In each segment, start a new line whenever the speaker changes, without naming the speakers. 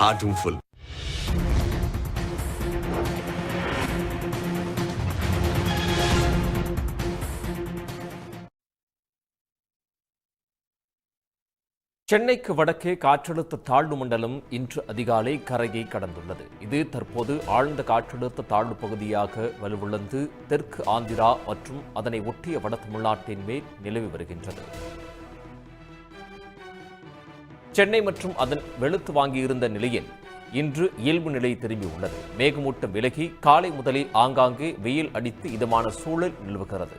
heartum
சென்னைக்கு வடக்கே காற்றழுத்த தாழ்வு மண்டலம் இன்று அதிகாலை கரையை கடந்துள்ளது. இது தற்போது ஆழ்ந்த காற்றழுத்த தாழ்வு பகுதியாக வலுவிழந்து தெற்கு ஆந்திரா மற்றும் அதனை ஒட்டிய வட தமிழ்நாட்டின் மேல் நிலவி வருகின்றது. சென்னை மற்றும் அதன் வெளுத்து வாங்கியிருந்த நிலையில் இன்று இயல்பு நிலை திரும்பியுள்ளது. மேகமூட்டம் விலகி காலை முதலே ஆங்காங்கே வெயில் அடித்து இதமான சூழல் நிலவுகிறது.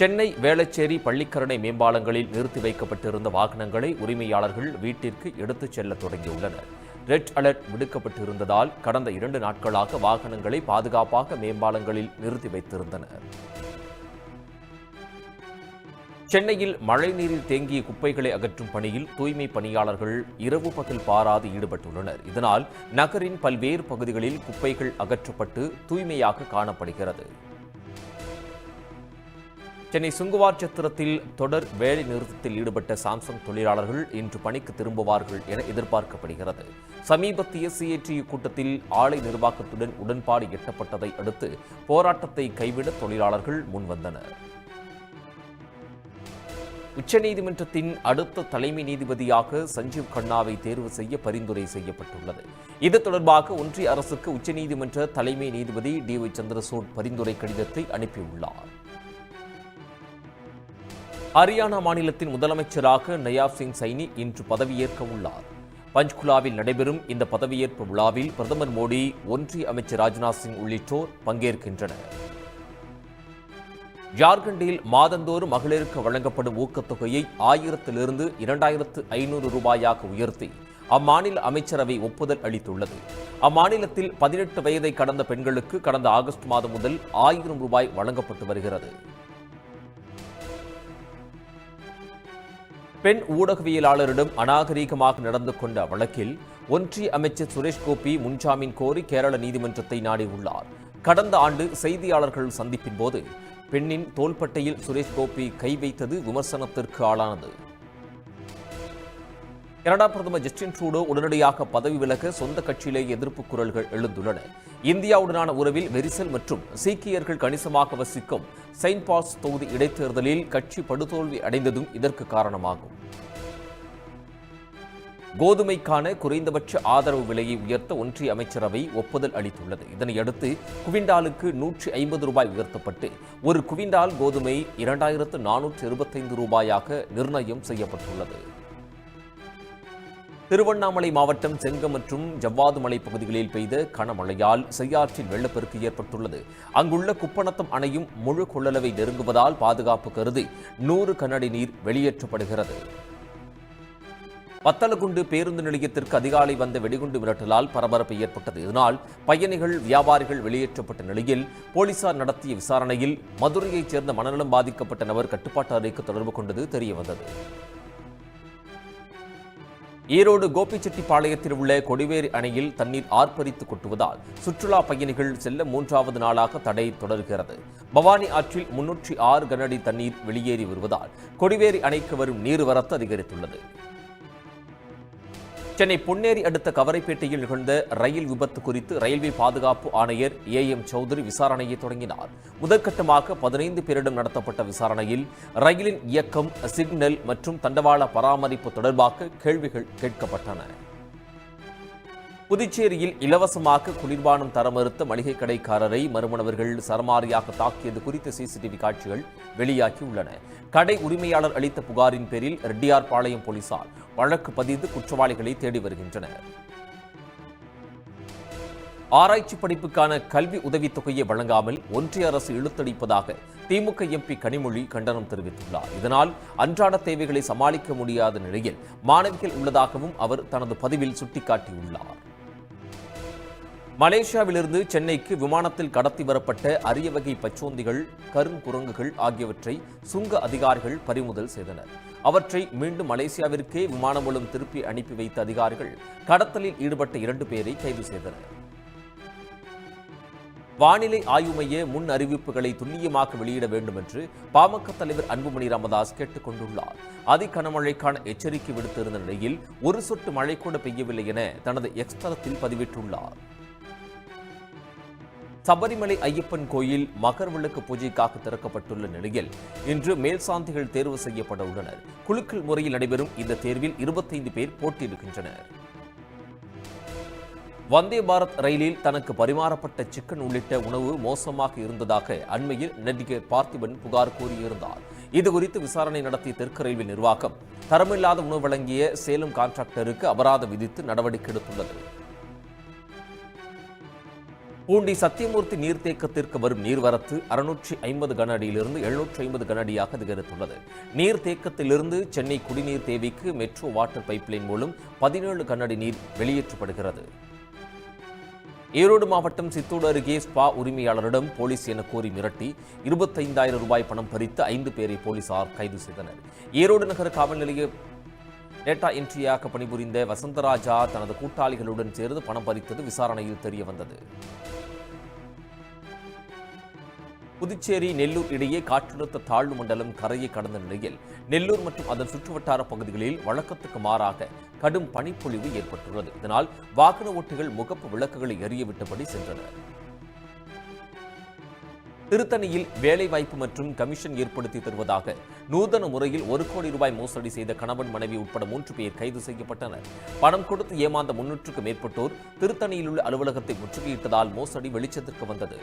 சென்னை வேளச்சேரி பள்ளிக்கரணை மேம்பாலங்களில் நிறுத்தி வைக்கப்பட்டிருந்த வாகனங்களை உரிமையாளர்கள் வீட்டிற்கு எடுத்துச் செல்ல தொடங்கியுள்ளனர். ரெட் அலர்ட் விடுக்கப்பட்டிருந்ததால் கடந்த இரண்டு நாட்களாக வாகனங்களை பாதுகாப்பாக மேம்பாலங்களில் நிறுத்தி வைத்திருந்தனர். சென்னையில் மழைநீரில் தேங்கிய குப்பைகளை அகற்றும் பணியில் தூய்மை பணியாளர்கள் இரவு பகல் பாராது ஈடுபட்டுள்ளனர். இதனால் நகரின் பல்வேறு பகுதிகளில் குப்பைகள் அகற்றப்பட்டு தூய்மையாக காணப்படுகிறது. சென்னை சுங்குவார் சத்திரத்தில் தொடர் வேலை நிறுத்தத்தில் ஈடுபட்ட சாம்சங் தொழிலாளர்கள் இன்று பணிக்கு திரும்புவார்கள் என எதிர்பார்க்கப்படுகிறது. சமீபத்திய சிஏடியு கூட்டத்தில் ஆலை நிர்வாகத்துடன் உடன்பாடு எட்டப்பட்டதை அடுத்து போராட்டத்தை கைவிட தொழிலாளர்கள் முன்வந்தனர். உச்சநீதிமன்றத்தின் அடுத்த தலைமை நீதிபதியாக சஞ்சீவ் கண்ணாவை தேர்வு செய்ய பரிந்துரை செய்யப்பட்டுள்ளது. இது தொடர்பாக ஒன்றிய அரசுக்கு உச்சநீதிமன்ற தலைமை நீதிபதி டி ஒய் சந்திரசூட் பரிந்துரை கடிதத்தை அனுப்பியுள்ளார். ஹரியானா மாநிலத்தின் முதலமைச்சராக நயாப் சிங் சைனி இன்று பதவியேற்க உள்ளார். பஞ்ச்குலாவில் நடைபெறும் இந்த பதவியேற்பு விழாவில் பிரதமர் மோடி ஒன்றிய அமைச்சர் ராஜ்நாத் சிங் உள்ளிட்டோர் பங்கேற்கின்றனர். ஜார்க்கண்டில் மாதந்தோறும் மகளிருக்கு வழங்கப்படும் ஊக்கத்தொகையை ஆயிரத்திலிருந்து இரண்டாயிரத்து ஐநூறு ரூபாயாக உயர்த்தி அம்மாநில அமைச்சரவை ஒப்புதல் அளித்துள்ளது. அம்மாநிலத்தில் பதினெட்டு வயதை கடந்த பெண்களுக்கு கடந்த ஆகஸ்ட் மாதம் முதல் ஆயிரம் ரூபாய் வழங்கப்பட்டு வருகிறது. பெண் ஊடகவியலாளரிடம் அநாகரீகமாக நடந்து கொண்ட வழக்கில் ஒன்றிய அமைச்சர் சுரேஷ் கோபி முன்ஜாமீன் கோரி கேரள நீதிமன்றத்தை நாடியுள்ளார். கடந்த ஆண்டு செய்தியாளர்கள் சந்திப்பின் போது பெண்ணின் தோள்பட்டையில் சுரேஷ் கோபி கை வைத்தது விமர்சனத்திற்கு ஆளானது. கனடா பிரதமர் ஜஸ்டின் ட்ரூடோ உடனடியாக பதவி விலக சொந்த கட்சியிலே எதிர்ப்பு குரல்கள் எழுந்துள்ளன. இந்தியாவுடனான உறவில் வெரிசல் மற்றும் சீக்கியர்கள் கணிசமாக வசிக்கும் செயின்ட் பால்ஸ் தொகுதி இடைத்தேர்தலில் கட்சி படுதோல்வி அடைந்ததும் இதற்கு காரணமாகும். கோதுமைக்கான குறைந்தபட்ச ஆதரவு விலையை உயர்த்த ஒன்றிய அமைச்சரவை ஒப்புதல் அளித்துள்ளது. இதனையடுத்து குவிண்டாலுக்கு நூற்றி ஐம்பது ரூபாய் உயர்த்தப்பட்டு ஒரு குவிண்டால் கோதுமை இரண்டாயிரத்து நானூற்று இருபத்தைந்து ரூபாயாக நிர்ணயம் செய்யப்பட்டுள்ளது. திருவண்ணாமலை மாவட்டம் செங்கம் மற்றும் ஜவ்வாது மலை பகுதிகளில் பெய்த கனமழையால் செய்யாற்றில் வெள்ளப்பெருக்கு ஏற்பட்டுள்ளது. அங்குள்ள குப்பணத்தம் அணையும் முழு கொள்ளளவை நெருங்குவதால் பாதுகாப்பு கருதி நூறு கன்னடி நீர் வெளியேற்றப்படுகிறது. வத்தலகுண்டு பேருந்து நிலையத்திற்கு அதிகாலை வந்த வெடிகுண்டு மிரட்டலால் பரபரப்பு ஏற்பட்டது. இதனால் பயணிகள் வியாபாரிகள் வெளியேற்றப்பட்ட நிலையில் போலீசார் நடத்திய விசாரணையில் மதுரையைச் சேர்ந்த மனநலம் பாதிக்கப்பட்ட நபர் கட்டுப்பாட்டு அறைக்கு தொடர்பு கொண்டது தெரியவந்தது. ஈரோடு கோபிச்செட்டிப்பாளையத்தில் உள்ள கொடிவேரி அணையில் தண்ணீர் ஆர்ப்பரித்து கொட்டுவதால் சுற்றுலா பயணிகள் செல்ல மூன்றாவது நாளாக தடை தொடர்கிறது. பவானி ஆற்றில் முன்னூற்றி ஆறு கனஅடி தண்ணீர் வெளியேறி வருவதால் கொடிவேரி அணைக்கு வரும் நீர்வரத்து அதிகரித்துள்ளது. சென்னை பொன்னேரி அடுத்த கவரைப்பேட்டையில் நிகழ்ந்த ரயில் விபத்து குறித்து ரயில்வே பாதுகாப்பு ஆணையர் ஏ எம் சௌத்ரி விசாரணையை தொடங்கினார். முதற்கட்டமாக பதினைந்து பேரிடம் நடத்தப்பட்ட விசாரணையில் ரயிலின் இயக்கம் சிக்னல் மற்றும் தண்டவாள பராமரிப்பு தொடர்பாக கேள்விகள் கேட்கப்பட்டன. புதுச்சேரியில் இலவசமாக குளிர்பானம் தர மறுத்த மளிகை கடைக்காரரை மர்மணவர்கள் சரமாரியாக தாக்கியது குறித்த சிசிடிவி காட்சிகள் வெளியாகியுள்ளன. கடை உரிமையாளர் அளித்த புகாரின் பேரில் ரெட்டியார்பாளையம் போலீசார் வழக்கு பதிந்து குற்றவாளிகளை தேடி வருகின்றனர். ஆராய்ச்சி படிப்புக்கான கல்வி உதவித்தொகையை வழங்காமல் ஒன்றிய அரசு இழுத்தடிப்பதாக திமுக எம்பி கனிமொழி கண்டனம் தெரிவித்துள்ளார். இதனால் அன்றாட தேவைகளை சமாளிக்க முடியாத நிலையில் மாணவிகள் உள்ளதாகவும் அவர் தனது பதிவில் சுட்டிக்காட்டியுள்ளார். மலேசியாவிலிருந்து சென்னைக்கு விமானத்தில் கடத்தி வரப்பட்ட அரிய வகை பச்சோந்திகள் கருங்குரங்குகள் ஆகியவற்றை சுங்க அதிகாரிகள் பறிமுதல் செய்தனர். அவற்றை மீண்டும் மலேசியாவிற்கே விமானம் மூலம் திருப்பி அனுப்பி வைத்த அதிகாரிகள் கடத்தலில் ஈடுபட்ட இரண்டு பேரை கைது செய்தனர். வானிலை ஆய்வு மைய முன் அறிவிப்புகளை துல்லியமாக வெளியிட வேண்டும் என்று பாமக தலைவர் அன்புமணி ராமதாஸ் கேட்டுக் கொண்டுள்ளார். அதி கனமழைக்கான எச்சரிக்கை விடுத்திருந்த நிலையில் ஒரு சொட்டு மழை கூட பெய்யவில்லை என தனது எக்ஸ் தளத்தில் பதிவிட்டுள்ளார். சபரிமலை ஐயப்பன் கோயில் மகர் விளக்கு பூஜைக்காக திறக்கப்பட்டுள்ள நிலையில் இன்று மேல்சாந்திகள் தேர்வு செய்யப்பட உள்ளனர். குலுக்கல் முறையில் நடைபெறும் இந்த தேர்வில் இருபத்தைந்து பேர் போட்டியிடுகின்றனர். வந்தே பாரத் ரயிலில் தனக்கு பரிமாறப்பட்ட சிக்கன் உள்ளிட்ட உணவு மோசமாக இருந்ததாக அண்மையில் நடிகர் பார்த்திபன் புகார் கூறியிருந்தார். இதுகுறித்து விசாரணை நடத்திய தெற்கு ரயில்வே நிர்வாகம் தரமில்லாத உணவு வழங்கிய சேலம் கான்ட்ராக்டருக்கு அபராதம் விதித்து நடவடிக்கை எடுத்துள்ளது. பூண்டி சத்தியமூர்த்தி நீர்த்தேக்கத்திற்கு வரும் நீர்வரத்து அறுநூற்றி ஐம்பது கன அடியிலிருந்து எழுநூற்றி ஐம்பது கன அடியாக அதிகரித்துள்ளது. நீர்த்தேக்கத்திலிருந்து சென்னை குடிநீர் தேவைக்கு மெட்ரோ வாட்டர் பைப்லைன் மூலம் பதினேழு கனஅடி நீர் வெளியேற்றப்படுகிறது. ஈரோடு மாவட்டம் சித்தூர் அருகே ஸ்பா உரிமையாளரிடம் போலீஸ் என கூறி மிரட்டி இருபத்தைந்தாயிரம் ரூபாய் பணம் பறித்து ஐந்து பேரை போலீசார் கைது செய்தனர். ஈரோடு நகர காவல் நிலைய டேட்டா என்ட்ரியாக பணிபுரிந்த வசந்தராஜா தனது கூட்டாளிகளுடன் சேர்ந்து பணம் பறித்தது விசாரணையில் தெரிய வந்தது புதுச்சேரி நெல்லூர் இடையே காற்றழுத்த தாழ்வு மண்டலம் கரையை கடந்த நிலையில் நெல்லூர் மற்றும் அதன் சுற்றுவட்டார பகுதிகளில் வழக்கத்துக்கு மாறாக கடும் பனிப்பொழிவு ஏற்பட்டுள்ளது. இதனால் வாகன ஓட்டிகள் முகப்பு விளக்குகளை எரியவிட்டபடி சென்றனர். திருத்தணியில் வேலைவாய்ப்பு மற்றும் கமிஷன் ஏற்படுத்தி தருவதாக நூதன முறையில் ஒரு கோடி ரூபாய் மோசடி செய்த கணவன் மனைவி உட்பட மூன்று பேர் கைது செய்யப்பட்டனர். பணம் கொடுத்து ஏமாந்த முன்னூற்றுக்கும் மேற்பட்டோர் திருத்தணியில் உள்ள அலுவலகத்தை முற்றுகையிட்டதால் மோசடி வெளிச்சத்திற்கு வந்தது.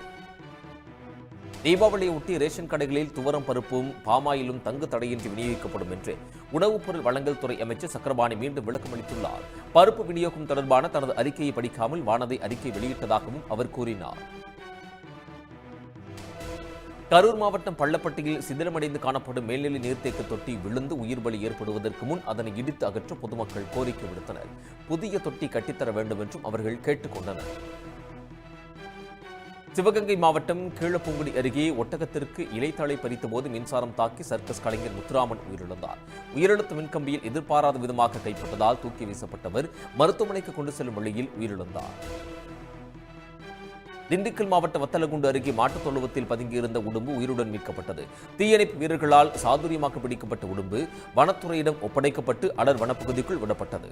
தீபாவளியை ஒட்டி ரேஷன் கடைகளில் துவரம் பருப்பும் பாமாயிலும் தங்கு தடையின்றி விநியோகிக்கப்படும் என்று உணவுப் பொருள் வழங்கல் துறை அமைச்சர் சக்கரபாணி மீண்டும் விளக்கம் அளித்துள்ளார். பருப்பு விநியோகம் தொடர்பான தனது அறிக்கையை படிக்காமல் வானதை அறிக்கை வெளியிட்டதாகவும் அவர் கூறினார். கரூர் மாவட்டம் பள்ளப்பட்டியில் சிதிலமடைந்து காணப்படும் மேல்நிலை நீர்த்தேக்க தொட்டி விழுந்து உயிர் பலி ஏற்படுவதற்கு முன் அதனை இடித்து அகற்ற பொதுமக்கள் கோரிக்கை விடுத்தனர். புதிய தொட்டி கட்டித்தர வேண்டும் என்றும் அவர்கள் கேட்டுக்கொண்டனர். சிவகங்கை மாவட்டம் கீழப்பூங்குடி அருகே ஒட்டகத்திற்கு இலைத்தாளை பறித்தபோது மின்சாரம் தாக்கி சர்க்கஸ் கலைஞர் முத்துராமன் உயிரிழந்தார். உயிரிழந்த மின்கம்பியில் எதிர்பாராத விதமாக கைப்பட்டதால் தூக்கி வீசப்பட்டவர் மருத்துவமனைக்கு கொண்டு செல்லும் வழியில் உயிரிழந்தார். திண்டுக்கல் மாவட்ட வத்தலகுண்டு அருகே மாட்டுத் தொழுவத்தில் பதுங்கியிருந்த உடும்பு உயிருடன் மீட்கப்பட்டது. தீயணைப்பு வீரர்களால் சாதுரியமாக பிடிக்கப்பட்ட உடும்பு வனத்துறையிடம் ஒப்படைக்கப்பட்டு அடர் வனப்பகுதிக்குள் விடப்பட்டது.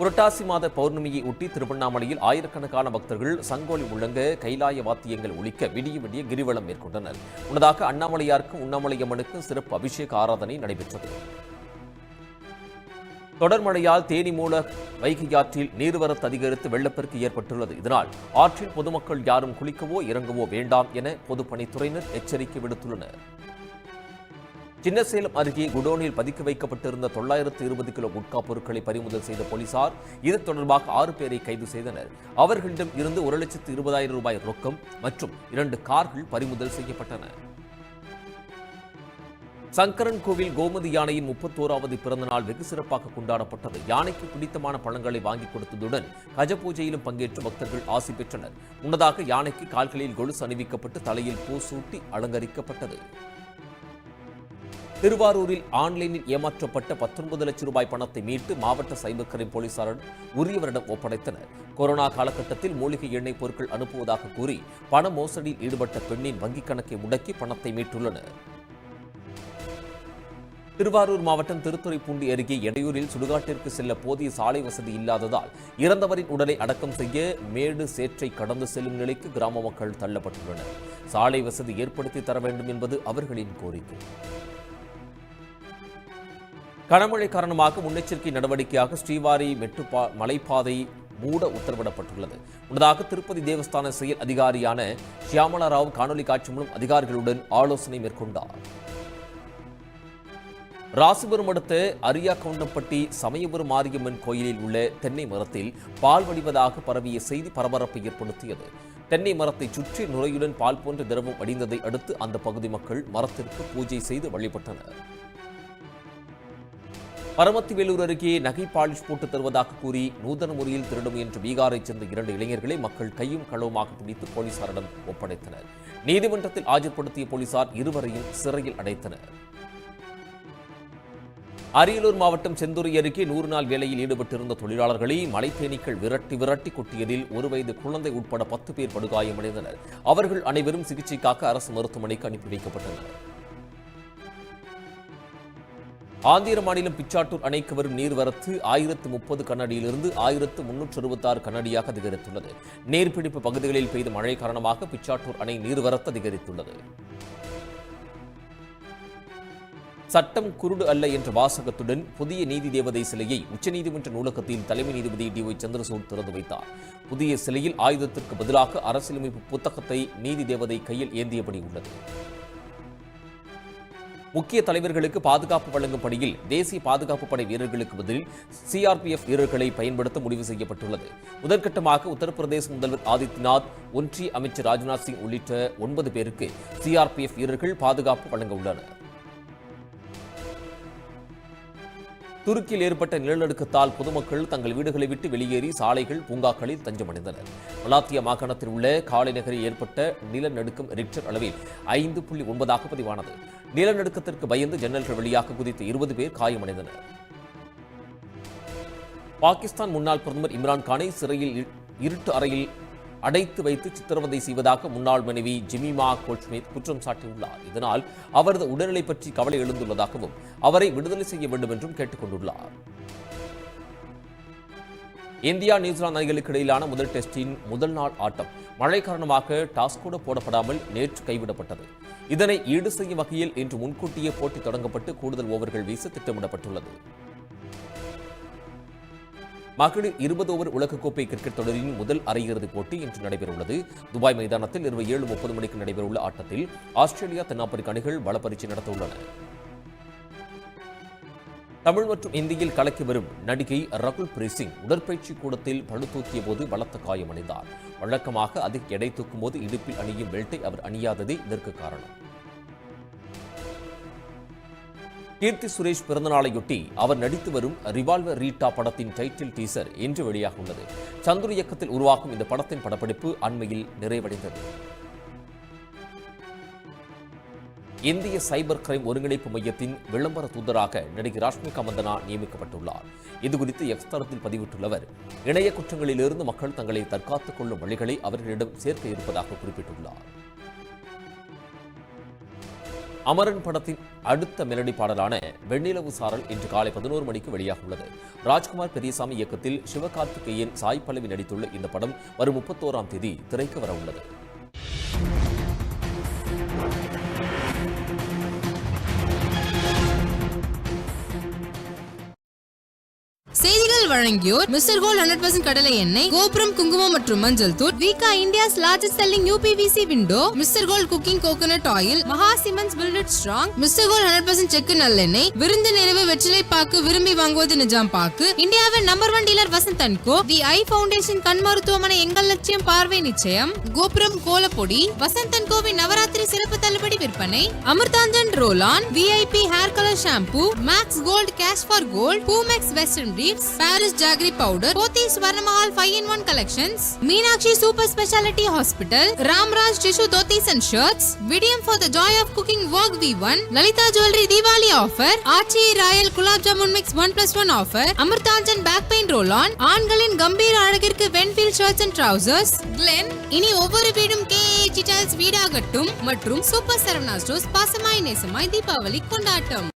புரட்டாசி மாத பௌர்ணமியை ஒட்டி திருவண்ணாமலையில் ஆயிரக்கணக்கான பக்தர்கள் சங்கோலி முழங்க கைலாய வாத்தியங்கள் ஒழிக்க விடிய விடிய கிரிவலம் மேற்கொண்டனர். முன்னதாக அண்ணாமலையாருக்கும் உண்ணாமலையம்மனுக்கும் சிறப்பு அபிஷேக ஆராதனை நடைபெற்றது. தொடர் மழையால் தேனி மூல வைகை ஆற்றில் நீர்வரத்து அதிகரித்து வெள்ளப்பெருக்கு ஏற்பட்டுள்ளது. இதனால் ஆற்றில் பொதுமக்கள் யாரும் குளிக்கவோ இறங்கவோ வேண்டாம் என பொதுப்பணித்துறையினர் எச்சரிக்கை விடுத்துள்ளனர். சின்னசேலம் அருகே குடோனில் பதுக்கி வைக்கப்பட்டிருந்த தொள்ளாயிரத்து இருபது கிலோ குட்கா பொருட்களை பறிமுதல் செய்த போலீசார் இது தொடர்பாக ஆறு பேரை கைது செய்தனர். அவர்களிடம் இருந்து ஒரு லட்சத்து இருபதாயிரம் ரூபாய் ரொக்கம் மற்றும் இரண்டு கார்கள் பறிமுதல் செய்யப்பட்டன. சங்கரன் கோவில் கோமதி யானையின் முப்பத்தோராவது பிறந்த நாள் வெகு சிறப்பாக கொண்டாடப்பட்டது. யானைக்கு பிடித்தமான பழங்களை வாங்கி கொடுத்ததுடன் கஜ பூஜையிலும் பங்கேற்று பக்தர்கள் ஆசி பெற்றனர். முன்னதாக யானைக்கு கால்களில் கொலுசு அணிவிக்கப்பட்டு தலையில் பூ சூட்டி அலங்கரிக்கப்பட்டது. திருவாரூரில் ஆன்லைனில் ஏமாற்றப்பட்ட பத்தொன்பது லட்சம் ரூபாய் பணத்தை மீட்டு மாவட்ட சைபர் கிரைம் போலீசாரிடம் உரியவரிடம் ஒப்படைத்தனர். கொரோனா காலகட்டத்தில் மூலிகை எண்ணெய் பொருட்கள் அனுப்புவதாக கூறி பண மோசடியில் ஈடுபட்ட பெண்ணின் வங்கிக் கணக்கை முடக்கி பணத்தை மீட்டுள்ளனர். திருவாரூர் மாவட்டம் திருத்துறைப்பூண்டி அருகே எடையூரில் சுடுகாட்டிற்கு செல்ல போதிய சாலை வசதி இல்லாததால் இறந்தவரின் உடலை அடக்கம் செய்ய மேடு சேற்றை கடந்து செல்லும் நிலைக்கு கிராம மக்கள் தள்ளப்பட்டுள்ளனர். சாலை வசதி ஏற்படுத்தி தர வேண்டும் என்பது அவர்களின் கோரிக்கை. கனமழை காரணமாக முன்னெச்சரிக்கை நடவடிக்கையாக ஸ்ரீவாரி மெட்டுப்பா மலைப்பாதை மூட உத்தரவிடப்பட்டுள்ளது. முன்னதாக திருப்பதி தேவஸ்தான செயல் அதிகாரியான ஷியாமலா ராவ் காணொலி காட்சி மூலம் அதிகாரிகளுடன் ஆலோசனை மேற்கொண்டார். ராசிபுரம் அடுத்த அரியாக்கவுண்டம்பட்டி சமயபுரம் மாரியம்மன் கோயிலில் உள்ள தென்னை மரத்தில் பால் வடிவதாக பரவிய செய்தி பரபரப்பை ஏற்படுத்தியது. தென்னை மரத்தை சுற்றி நுரையுடன் பால் போன்ற திரவம் அடிந்ததை அடுத்து அந்த பகுதி மக்கள் மரத்திற்கு பூஜை செய்து வழிபட்டனர். பரமத்தி வேலூர் அருகே நகை பாலிஷ் போட்டு தருவதாக கூறி நூதன முறையில் திருடும் என்று பீகாரைச் சேர்ந்த இரண்டு இளைஞர்களை மக்கள் கையும் களவுமாக பிடித்து போலீசாரிடம் ஒப்படைத்தனர். நீதிமன்றத்தில் ஆஜர்படுத்திய போலீசார் இருவரையும் சிறையில் அடைத்தனர். அரியலூர் மாவட்டம் செந்துறை அருகே நூறு நாள் வேலையில் ஈடுபட்டிருந்த தொழிலாளர்களை மலைத்தேனீக்கள் விரட்டி விரட்டி கொட்டியதில் ஒரு வயது குழந்தை உட்பட பத்து பேர் படுகாயமடைந்தனர். அவர்கள் அனைவரும் சிகிச்சைக்காக அரசு மருத்துவமனைக்கு அனுப்பி வைக்கப்பட்டனர். ஆந்திர மாநிலம் பிச்சாட்டூர் அணைக்கு வரும் நீர்வரத்து ஆயிரத்து முப்பது கண்ணடியிலிருந்து ஆயிரத்து முன்னூற்று அறுபத்தாறு கண்ணடியாக அதிகரித்துள்ளது. நீர்பிடிப்பு பகுதிகளில் பெய்த மழை காரணமாக பிச்சாட்டூர் அணை நீர்வரத்து அதிகரித்துள்ளது. சட்டம் குருடு அல்ல என்ற வாசகத்துடன் புதிய நீதி தேவதை சிலையை உச்சநீதிமன்ற நூலகத்தில் தலைமை நீதிபதி டி ஒய் சந்திரசூட் திறந்து வைத்தார். புதிய சிலையில் ஆயுதத்திற்கு பதிலாக அரசியலமைப்பு புத்தகத்தை நீதி தேவதை கையில் ஏந்தியபடி உள்ளது. முக்கிய தலைவர்களுக்கு பாதுகாப்பு வழங்கும் பணியில் தேசிய பாதுகாப்பு படை வீரர்களுக்கு பதில் சிஆர்பிஎஃப் வீரர்களை பயன்படுத்த முடிவு செய்யப்பட்டுள்ளது. முதற்கட்டமாக உத்தரப்பிரதேச முதல்வர் ஆதித்யநாத் ஒன்றிய அமைச்சர் ராஜ்நாத் சிங் உள்ளிட்ட ஒன்பது பேருக்கு சிஆர்பிஎஃப் வீரர்கள் பாதுகாப்பு வழங்க உள்ளனர். துருக்கியில் ஏற்பட்ட நிலநடுக்கத்தால் பொதுமக்கள் தங்கள் வீடுகளை விட்டு வெளியேறி சாலைகள் பூங்காக்களில் தஞ்சமடைந்தனர். மலாத்திய மாகாணத்தில் உள்ள காலை நகரில் ஏற்பட்ட நிலநடுக்கம் ரிக்டர் அளவில் ஐந்து புள்ளி ஒன்பதாக பதிவானது. நிலநடுக்கத்திற்கு பயந்து ஜன்னல்கள் வழியாக குதித்த இருபது பேர் காயமடைந்தனர். பாகிஸ்தான் முன்னாள் பிரதமர் இம்ரான் கானை சிறையில் இருட்டு அறையில் அடைத்து வைத்து சித்திரவதை செய்வதாக முன்னாள் மனைவி ஜிமிமா கோல்ஸ்மித் குற்றம் சாட்டியுள்ளார். இதனால் அவரது உடல்நிலை பற்றி கவலை எழுந்துள்ளதாகவும் அவரை விடுதலை செய்ய வேண்டும் என்றும் கேட்டுக்கொண்டுள்ளார் இந்தியா நியூசிலாந்து அணிகளுக்கு இடையிலான முதல் டெஸ்டின் முதல் நாள் ஆட்டம் மழை காரணமாக டாஸ் கூட போடப்படாமல் நேற்று கைவிடப்பட்டது. இதனை ஈடு செய்யும் வகையில் இன்று முன்கூட்டியே போட்டி தொடங்கப்பட்டு கூடுதல் ஓவர்கள் வீச திட்டமிடப்பட்டுள்ளது. மகளிர் இருபது ஓவர் உலகக்கோப்பை கிரிக்கெட் தொடரின் முதல் அரையிறுதிப் போட்டி இன்று நடைபெறவுள்ளது. துபாய் மைதானத்தில் இரவு ஏழு முப்பது மணிக்கு நடைபெறவுள்ள ஆட்டத்தில் ஆஸ்திரேலியா தென்னாப்பிரிக்க அணிகள் பலப்பரீட்சை நடத்தவுள்ளன. தமிழ் மற்றும் இந்தியில் கலக்கி வரும் நடிகை ரகுல் பிரீசிங் உடற்பயிற்சி கூடத்தில் பளு தூக்கிய போது பலத்த காயமடைந்தார். வழக்கமாக அதிக எடை தூக்கும் போது இடுப்பில் அணியும் பெல்ட்டை அவர் அணியாததே இதற்கு காரணம். கீர்த்தி சுரேஷ் பிறந்தநாளையொட்டி அவர் நடித்து வரும் ரிவால்வர் ரீட்டா படத்தின் டைட்டில் டீசர் இன்று வெளியாக உள்ளது சந்துரு இயக்கத்தில் உருவாகும் இந்த படத்தின் படப்பிடிப்பு அண்மையில் நிறைவடைந்தது. இந்திய சைபர் கிரைம் ஒருங்கிணைப்பு மையத்தின் விளம்பர தூதராக நடிகை ராஷ்மிகா மந்தனா நியமிக்கப்பட்டுள்ளார். இதுகுறித்து எக்ஸ்தரத்தில் பதிவிட்டுள்ளவர் இணைய குற்றங்களிலிருந்து மக்கள் தங்களை தற்காத்துக் கொள்ளும் வழிகளை அவர்களிடம் சேர்க்க இருப்பதாக குறிப்பிட்டுள்ளார். அமரன் படத்தின் அடுத்த மெலடி பாடலான வெண்ணிலவு சாரல் இன்று காலை பதினோரு மணிக்கு வெளியாக உள்ளது. ராஜ்குமார் பெரியசாமி இயக்கத்தில் சிவகார்த்திகேயன் சாய் பல்லவி நடித்துள்ள இந்த படம் வரும் முப்பத்தோராம் தேதி திரைக்கு வர உள்ளது.
வழங்கியோர் மிஸ்டர் கோல் ஹண்ட்ரட் பர்சன்ட் கடலை எண்ணெய் கோபுரம் குங்குமம் மற்றும் மஞ்சள் தூள் Veka India's largest selling UPVC window mister gold cooking coconut oil Maha cements built strong mister gold hundred percent செக்கு நல்லெண்ணெய் விருந்து நிறைவு வெற்றிலை பாக்கு விரும்பி வாங்குவது நிஜாம் பாக்கு இந்தியாவின் number one dealer Vasanth and co the eye foundation கண் மருத்துவமனை எங்கள் லட்சியம் பார்வை நிச்சயம் கோபுரம் கோலப்பொடி வசந்த் அண்ட் கோவின் நவராத்திரி சிறப்பு தள்ளுபடி விற்பனை Amrutanjan roll on VIP hair colour shampoo Max gold cash for gold Poomex western briefs Parry's jaggery powder Pothys Swarnamahal five in one collections Meenakshi super speciality hospital Ramraj tissue dhotis and shirts Vidiem for the joy of cooking work V one Lalitha jewellery Deepavali offer Aachi royal gulab jamun mix one plus one offer Amrutanjan back pain roll on ஆண்களின் கம்பீர் அழகிற்கு Wenfield shirts and trousers Glen இனி ஒவ்வொரு வீடும் KAG tiles வீடாகட்டும் மற்றும் super Saravana stores பாசமாய் நேசமாய் தீபாவளி கொண்டாட்டம்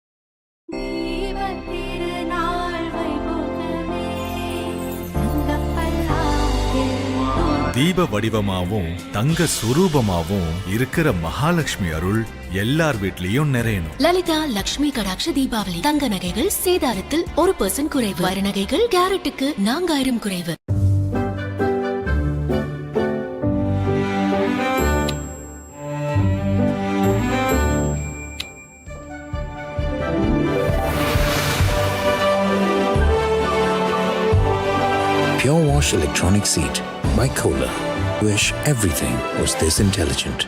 தீப வடிவமாவும் தங்க சுரூபமாவும் இருக்கிற மகாலட்சுமி அருள் எல்லார் வீட்லயும் நிறையணும்.
லலிதா லக்ஷ்மி கடாட்ச தீபாவளி தங்க நகைகள் சேதாரத்தில் ஒரு பர்சன்ட் குறைவு. வைர நகைகள் கேரட்டுக்கு நான்காயிரம் குறைவு.
Pure Wash Electronic Seat. My cola. Wish everything was this intelligent.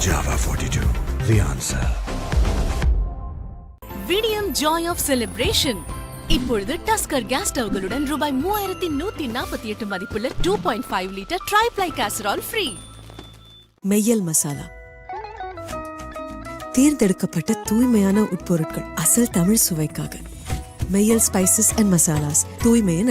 Java 42, the answer.
Video
joy of celebration இப்பொழுது டஸ்கர் கேஸ் ஸ்டவ்களுடன் ரூபாய் மூவாயிரத்தி நூத்தி நாற்பத்தி எட்டு மதிப்புள்ள two point five litre triply casserole free
மெய்யல் masala. தேர்ந்தெடுக்கப்பட்ட தூய்மையான உட்பொருட்கள் அசல் தமிழ் சுவைக்காக. மெய்யல் ஸ்பைசஸ் அண்ட் மசாலாஸ் தூய்மையின்